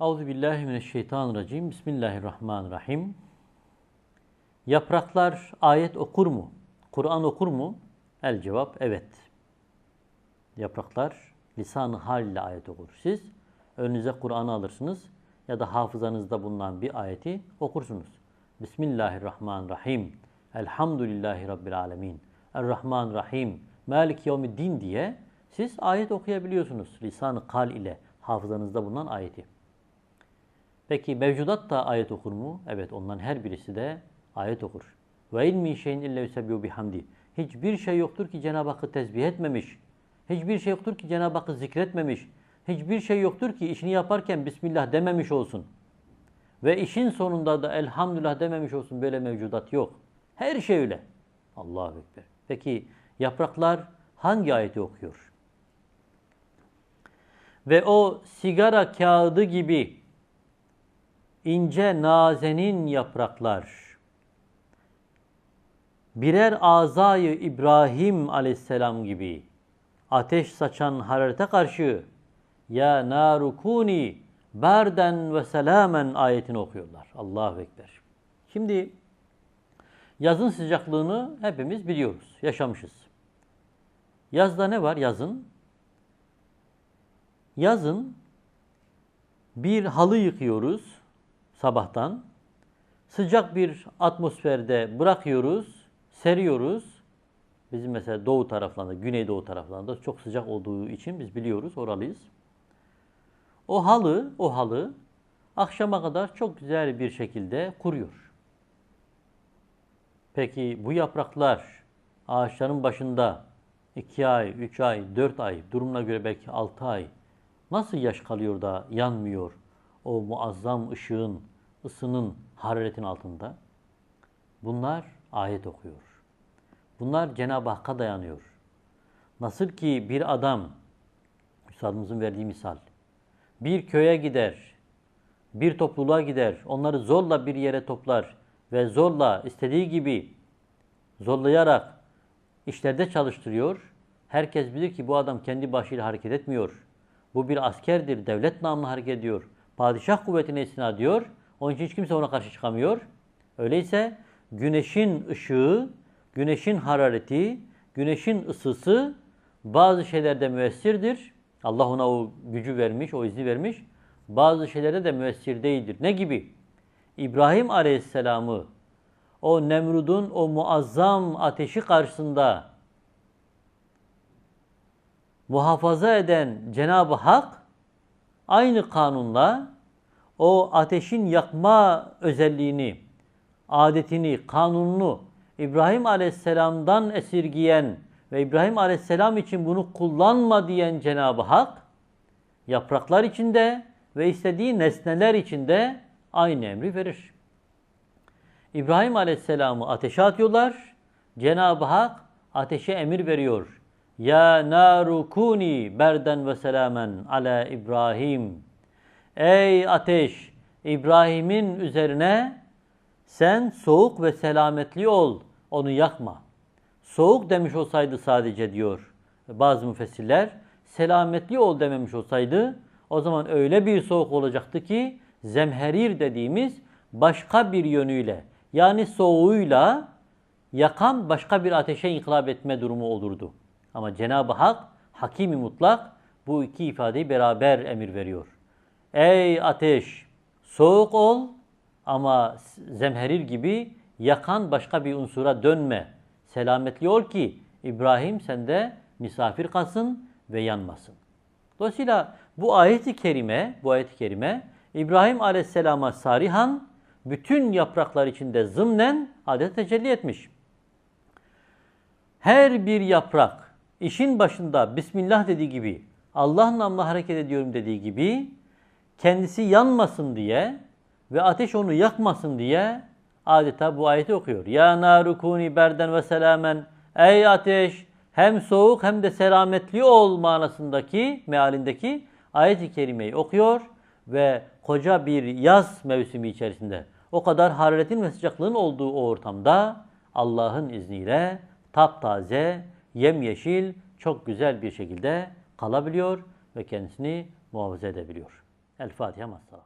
Euzu billahi mineşşeytanirracim. Bismillahirrahmanirrahim. Yapraklar ayet okur mu? Kur'an okur mu? El cevap evet. Yapraklar lisan-ı hal ile ayet okur. Siz önünüze Kur'an'ı alırsınız ya da hafızanızda bulunan bir ayeti okursunuz. Bismillahirrahmanirrahim. Elhamdülillahi Rabbil alemin. Errahmanirrahim. Malik yevmiddin diye siz ayet okuyabiliyorsunuz. Lisan-ı kal ile hafızanızda bulunan ayeti. Peki mevcudat da ayet okur mu? Evet onların her birisi de ayet okur. Ve ilmi şeyin illa yusebbihu bihamdi. Hiçbir şey yoktur ki Cenab-ı Hakk'ı tesbih etmemiş. Hiçbir şey yoktur ki Cenab-ı Hakk'ı zikretmemiş. Hiçbir şey yoktur ki işini yaparken Bismillah dememiş olsun. Ve işin sonunda da elhamdülillah dememiş olsun. Böyle mevcudat yok. Her şey öyle. Allahu Ekber. Peki yapraklar hangi ayeti okuyor? Ve o sigara kağıdı gibi ince nazenin yapraklar birer azayı İbrahim aleyhisselam gibi ateş saçan hararete karşı ya narukuni berden ve selamen ayetini okuyorlar. Allahu Ekber. Şimdi yazın sıcaklığını hepimiz biliyoruz, yaşamışız. Yazda ne var yazın? Yazın bir halı yıkıyoruz sabahtan. Sıcak bir atmosferde bırakıyoruz, seriyoruz. Bizim mesela doğu taraflarında, güneydoğu taraflarında çok sıcak olduğu için biz biliyoruz, oralıyız. O halı, o halı akşama kadar çok güzel bir şekilde kuruyor. Peki bu yapraklar ağaçların başında 2 ay, 3 ay, 4 ay, durumuna göre belki 6 ay nasıl yaş kalıyor da yanmıyor o muazzam ışığın, ısının, hararetin altında? Bunlar ayet okuyor. Bunlar Cenab-ı Hakk'a dayanıyor. Nasıl ki bir adam, Üstadımızın verdiği misal, bir köye gider, bir topluluğa gider, onları zorla bir yere toplar ve zorla istediği gibi zorlayarak işlerde çalıştırıyor. Herkes bilir ki bu adam kendi başıyla hareket etmiyor. Bu bir askerdir, devlet namına hareket ediyor. Padişah kuvvetine istinad diyor. Onun için hiç kimse ona karşı çıkamıyor. Öyleyse güneşin ışığı, güneşin harareti, güneşin ısısı bazı şeylerde müessirdir. Allah ona o gücü vermiş, o izni vermiş. Bazı şeylerde de müessir değildir. Ne gibi? İbrahim Aleyhisselam'ı o Nemrud'un o muazzam ateşi karşısında muhafaza eden Cenab-ı Hak aynı kanunla o ateşin yakma özelliğini, adetini, kanununu İbrahim Aleyhisselam'dan esirgiyen ve İbrahim Aleyhisselam için bunu kullanma diyen Cenab-ı Hak yapraklar içinde ve istediği nesneler içinde aynı emri verir. İbrahim Aleyhisselam'ı ateşe atıyorlar. Cenab-ı Hak ateşe emir veriyor. Ya naru kuni berden ve selamen ala İbrahim. Ey ateş İbrahim'in üzerine sen soğuk ve selametli ol. Onu yakma. Soğuk demiş olsaydı sadece diyor bazı müfessirler. Selametli ol dememiş olsaydı o zaman öyle bir soğuk olacaktı ki zemherir dediğimiz başka bir yönüyle yani soğuğuyla yakan başka bir ateşe inkılap etme durumu olurdu. Ama Cenab-ı Hak hakimi mutlak bu iki ifadeyi beraber emir veriyor. Ey ateş soğuk ol ama zemherir gibi yakan başka bir unsura dönme. Selametli ol ki İbrahim sende misafir kalsın ve yanmasın. Dolayısıyla bu ayeti kerime, bu ayeti kerime İbrahim Aleyhisselam'a sarihan bütün yapraklar içinde zımnen adet tecelli etmiş. Her bir yaprak işin başında Bismillah dediği gibi Allah namına hareket ediyorum dediği gibi kendisi yanmasın diye ve ateş onu yakmasın diye adeta bu ayeti okuyor. Ya narukuni berden ve selamen ey ateş hem soğuk hem de selametli ol manasındaki mealindeki ayet-i kerimeyi okuyor ve koca bir yaz mevsimi içerisinde o kadar hararetin ve sıcaklığın olduğu o ortamda Allah'ın izniyle taptaze, yemyeşil, çok güzel bir şekilde kalabiliyor ve kendisini muhafaza edebiliyor. الفاتحة مع الصلاة.